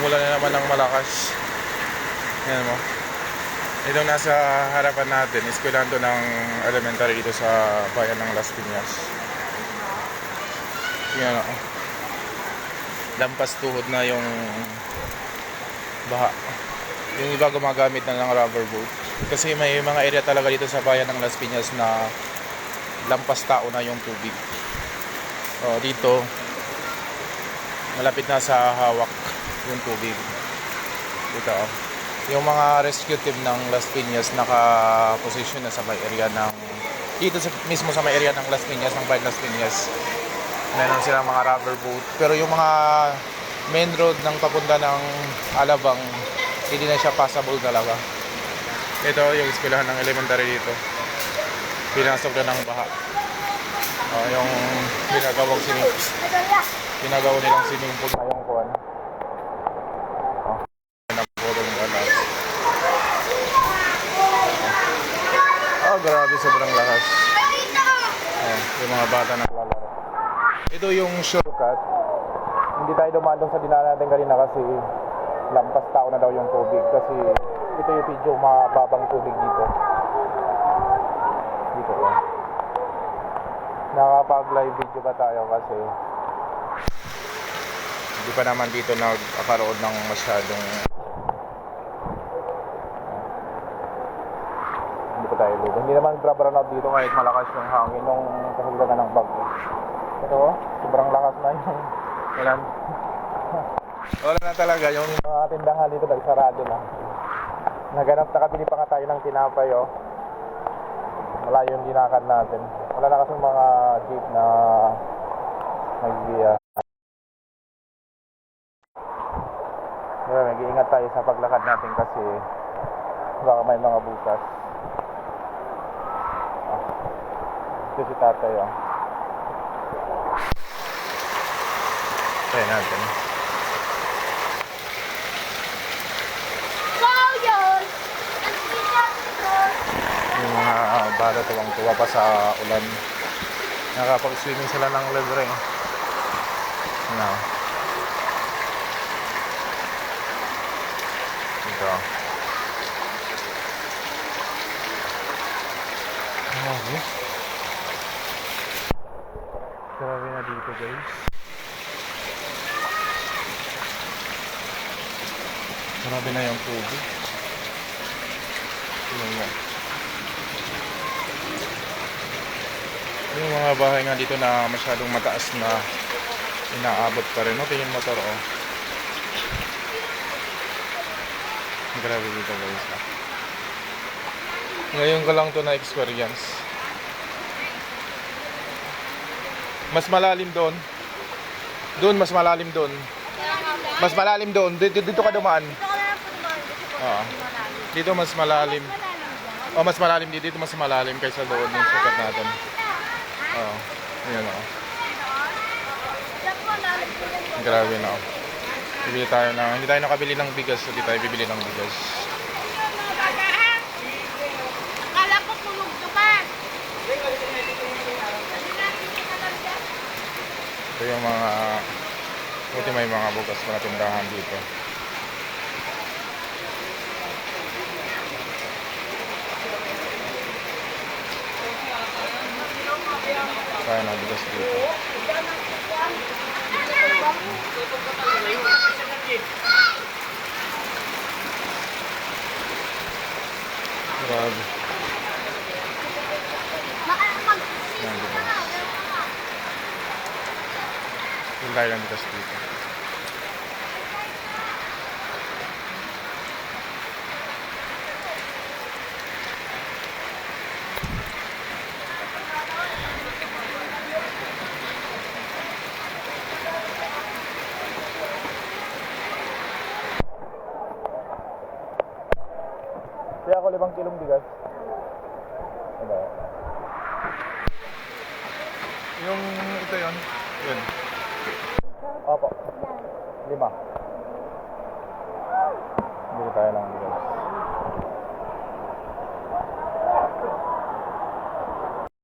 Umulan na naman ng malakas. Yan mo. Itong nasa harapan natin, eskwelahan to ng elementary dito sa bayan ng Las Piñas. Yan o. Lampas tuhod na yung baha. Yung iba gumagamit na ng rubber boat. Kasi may mga area talaga dito sa bayan ng Las Piñas na lampas tao na yung tubig. O, dito, malapit na sa hawak yung tubig. Dito, oh. Yung mga rescue team ng Las Piñas naka-position na sa may area ng dito sa, mismo sa may area ng Las Piñas, ng Bayan Las Piñas. Meron silang mga rubber boat. Pero yung mga main road ng papunta ng Alabang, hindi na siya passable talaga. Ito yung eskwelahan ng elementary dito. Pinasok na ng baha. Oh, yung ginagawang sining ginagawa nilang swimming pool na yung kuwan. Oh, nagpulong ano. Oh, grabe sobrang lakas. Oh, yung mga bata naglalaro. Ito yung shortcut. Hindi tayo dumaan doon sa dinaan natin kanina kasi lampas tao na daw yung tubig kasi ito yung medyo mababang tubig dito. Dito ko. Nakapag-live video pa tayo kasi hindi pa naman dito nagkakaroon ng masyadong dito. Hindi naman grab runout dito kahit malakas yung hangin nung kahulugan ng bagyo. Ito oh, sobrang lakas na yung wala, wala na talaga yung mga tindahan dito nagsarado na. Naganap nakabili pa nga tayo ng tinapay oh. Malayo yung dinakad natin. Wala na kasing mga jeep na nag uh, nag-iingat tayo sa paglakad natin kasi baka may mga bukas. Ito si tatay oh. Try natin. Yung mga uh, bata tuwang tuwa pa sa ulan. Nakapag-swimming sila ng libre. Ano? Ito. Grabe. Grabe na dito guys. Grabe na yung tubig. Tingnan mo. Yung mga bahay nga dito na masyadong mataas na inaabot pa rin. No? Tingin motor oh. Grabe dito guys. ah. Ngayon ko lang to na experience. Mas malalim doon. Doon mas malalim doon. Mas malalim doon. Dito, dito ka dumaan. Oo. Dito mas malalim. Oh, mas malalim dito. Dito mas malalim kaysa doon yung sukat natin. Oo. Ayan oh. Grabe na oh. Bibili tayo ng, hindi tayo nakabili ng bigas, hindi tayo bibili ng bigas. Akala ko tulog ka pa. Ito yung mga, buti may mga bukas na tindahan dito. Kaya na bukas dito. Grabe. Baka mag Yan, bukas. Yung tayo lang bukas dito. Kaya ako limang kilong bigas. Ano? Yung ito yon Yun. Lima. Bili tayo ng bigas.